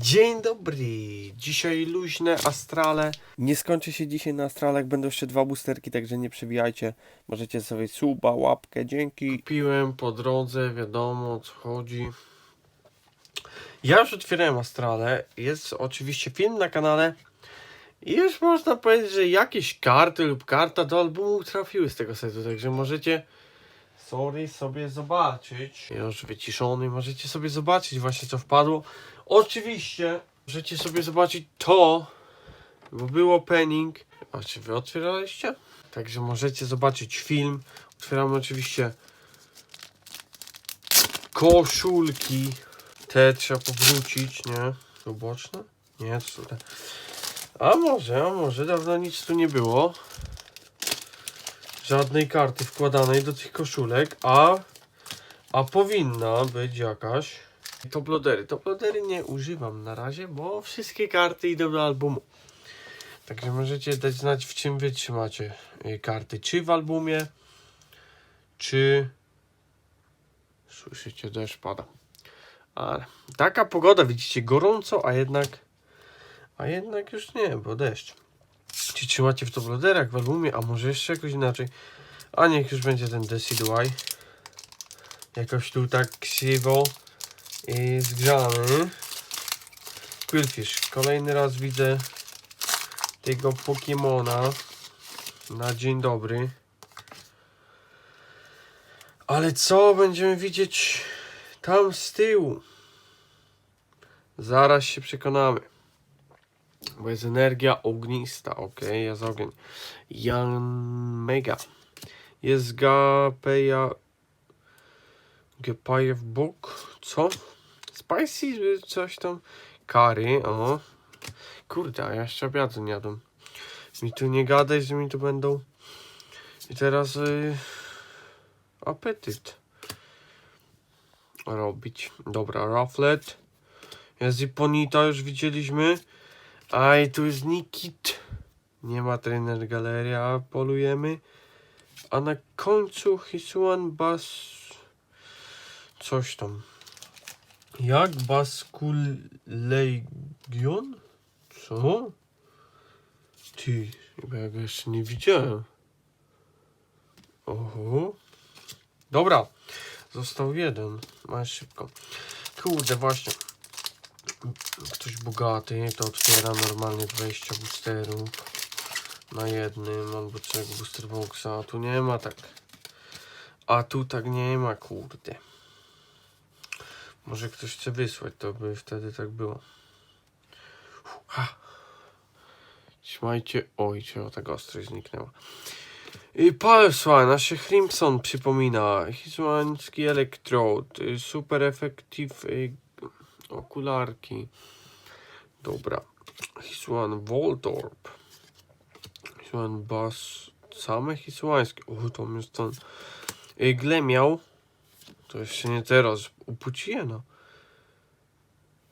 Dzień dobry! Dzisiaj luźne astrale. Nie skończy się dzisiaj na astralach, będą jeszcze dwa boosterki, także nie przewijajcie. Możecie sobie suba, łapkę, dzięki. Kupiłem po drodze, wiadomo o co chodzi. Ja już otwierałem astrale. Jest oczywiście film na kanale. I już można powiedzieć, że jakieś karty lub karta do albumu trafiły z tego setu, także możecie sorry sobie zobaczyć. Już wyciszony, możecie sobie zobaczyć właśnie co wpadło. Oczywiście możecie sobie zobaczyć to, bo był opening. A czy wy otwieraliście? Także możecie zobaczyć film. Otwieramy oczywiście koszulki. Te trzeba powrócić, nie? Tu boczne? Nie, to te. A może, a może dawno nic tu nie było. Żadnej karty wkładanej do tych koszulek, a a powinna być jakaś. Toplodery. Toplodery nie używam na razie, bo wszystkie karty idą do albumu. Także możecie dać znać w czym wy trzymacie y, karty. Czy w albumie, czy... Słyszycie, deszcz pada. Ale taka pogoda, widzicie, gorąco, a jednak... A jednak już nie, bo deszcz. Czy trzymacie w toploderach, w albumie, a może jeszcze jakoś inaczej. A niech już będzie ten Decidueye. Jakoś tu tak krzywo i zgrzany. Quillfish. Kolejny raz widzę tego Pokemona na dzień dobry. Ale co będziemy widzieć tam z tyłu? Zaraz się przekonamy. Bo jest energia ognista. Ok, jest ogień. Jan Mega. Jest Gapeja. Gepajew Bóg. Co? Spicy coś tam. Kary, o. Kurde, a ja jeszcze obiadu nie jadłem. Mi tu nie gadaj, że mi tu będą. I teraz y, apetyt robić. Dobra, Rufflet. Jest i Ponita, już widzieliśmy. A i tu jest Nikit. Nie ma trener galeria, polujemy. A na końcu Hisuan Bas... Coś tam. Jak Baskulegion? Co? Ty, chyba ja go jeszcze nie widziałem. Oho. Dobra. Został jeden. Masz szybko. Kurde, właśnie. Ktoś bogaty to otwiera normalnie 20 boosterów na jednym albo trzech booster boxa, a tu nie ma tak. A tu tak nie ma, kurde. Może ktoś chce wysłać, to by wtedy tak było. Ha. Trzymajcie. Oj, czego tak ostrość zniknęła. I Palsła, nasze Crimson przypomina. Hiszpański Electrode. Super Effective y, okularki. Dobra. Hisłan Voltorb. Hisłan Bas. Same hiszpańskie. O, to jest ten. Glemiał. To jeszcze nie teraz. Upuciję, no.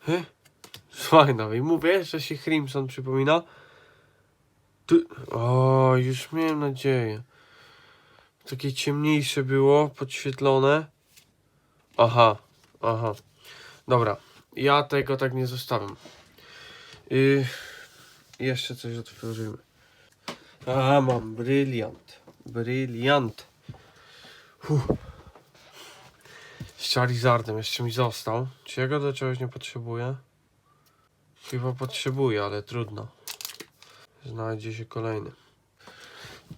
He? Fajna. I mówię, że się Crimson przypomina. Tu... O, już miałem nadzieję. Takie ciemniejsze było, podświetlone. Aha, aha. Dobra, ja tego tak nie zostawiam. Yy, jeszcze coś otworzymy. A, mam bryliant. Bryliant. Huh. Z Charizardem jeszcze mi został. Czy ja go do czegoś nie potrzebuję? Chyba potrzebuję, ale trudno. Znajdzie się kolejny.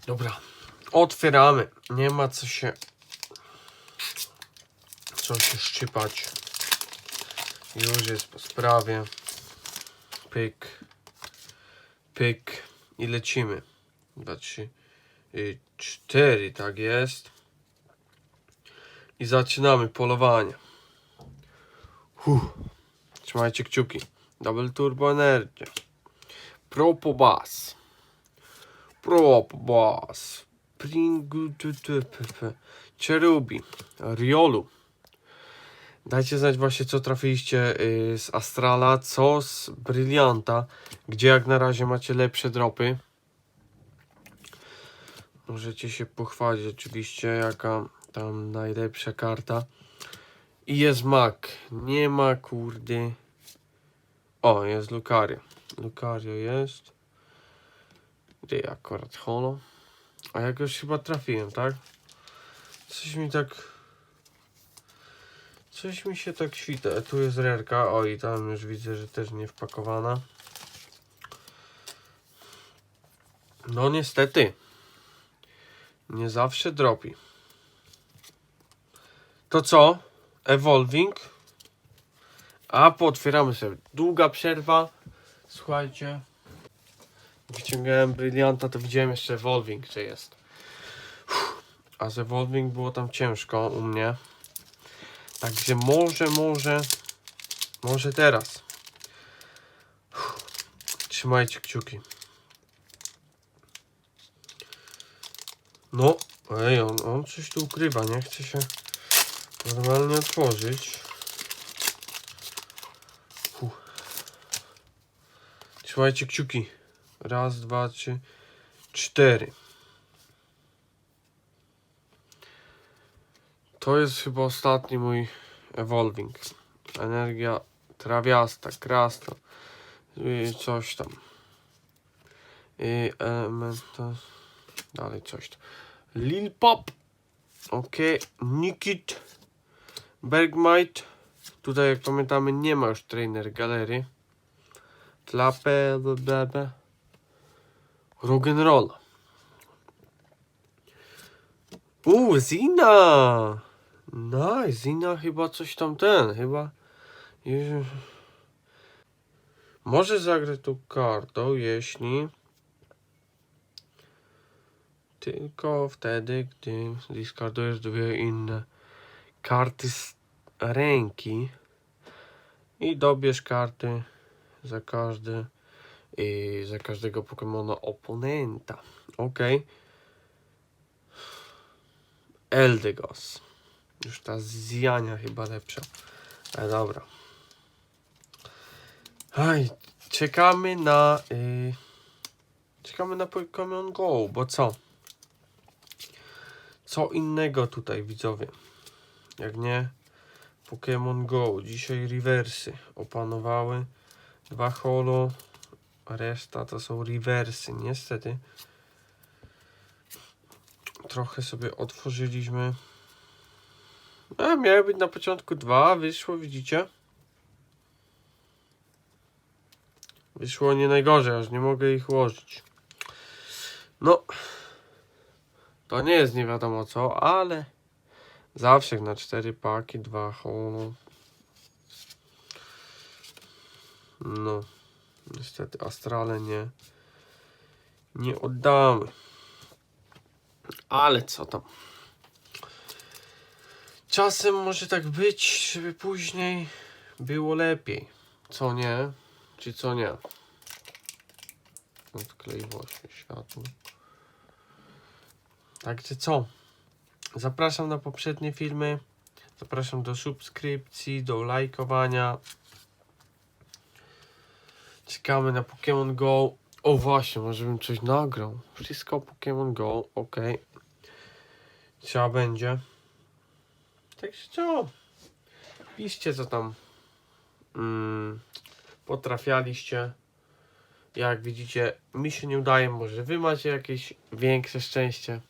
Dobra. Otwieramy. Nie ma co się. Co się szczypać. Już jest po sprawie. Pyk. Pyk. I lecimy. Dwa, trzy, y, cztery, tak jest. I zaczynamy polowanie. Huh. Trzymajcie kciuki. Double Turbo Energy. Propobas. Propobas. Pringututupepe. Cherubi. Riolu. Dajcie znać właśnie co trafiliście y, z Astrala, co z Brylianta, gdzie jak na razie macie lepsze dropy. Możecie się pochwalić oczywiście jaka tam najlepsza karta. I jest mak. Nie ma kurde. O, jest Lucario. Lucario jest. Gdzie akurat holo? A jakoś chyba trafiłem, tak? Coś mi tak... Coś mi się tak świta. Tu jest rerka. O, i tam już widzę, że też nie wpakowana. No niestety. Nie zawsze dropi. To co? Evolving. A pootwieramy sobie. Długa przerwa. Słuchajcie. Wyciągałem Brillianta, to widziałem jeszcze Evolving, że jest. Uff. A z Evolving było tam ciężko u mnie. Także może, może, może teraz. Uff. Trzymajcie kciuki. No, ej, on, on coś tu ukrywa, nie chce się normalnie otworzyć. Fuh. Trzymajcie kciuki. Raz, dwa, trzy, cztery. To jest chyba ostatni mój evolving. Energia trawiasta, krasta, y, coś tam. I elementa, dalej coś tam. Lil Pop, ok, Nikit, Bergmite. Tutaj jak pamiętamy nie ma już trainer galerii. Tlapę, bebe. Rock'n'roll. Uuu, Zina! Nice, Zina chyba coś tam ten, chyba... Może zagrać tą kartą, jeśli... Tylko wtedy, gdy discardujesz dwie inne karty z ręki i dobierz karty za każdy i za każdego Pokemona oponenta. Ok. Eldegos. Już ta zjania chyba lepsza. Ale dobra. Aj, czekamy na. y, czekamy na Pokemon Go, bo co? Co innego tutaj widzowie? Jak nie Pokémon Go. Dzisiaj rewersy opanowały. Dwa holo, reszta to są rewersy. Niestety. Trochę sobie otworzyliśmy. A miały być na początku dwa, wyszło, widzicie? Wyszło nie najgorzej, aż nie mogę ich ułożyć. No, to nie jest nie wiadomo co, ale zawsze na cztery paki, dwa holo. No, niestety Astrale nie, nie oddamy. Ale co tam? Czasem może tak być, żeby później było lepiej. Co nie? Czy co nie? Odkleiło się światło. Także co? Zapraszam na poprzednie filmy. Zapraszam do subskrypcji, do lajkowania. Czekamy na Pokémon Go. O właśnie, może bym coś nagrał. Wszystko Pokémon Go, ok. Trzeba będzie. Także co? Piszcie co tam mm, potrafialiście. Jak widzicie, mi się nie udaje. Może wy macie jakieś większe szczęście.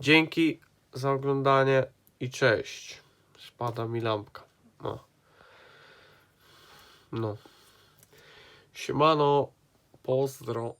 Dzięki za oglądanie i cześć. Spada mi lampka. No. No. Siemano. Pozdro.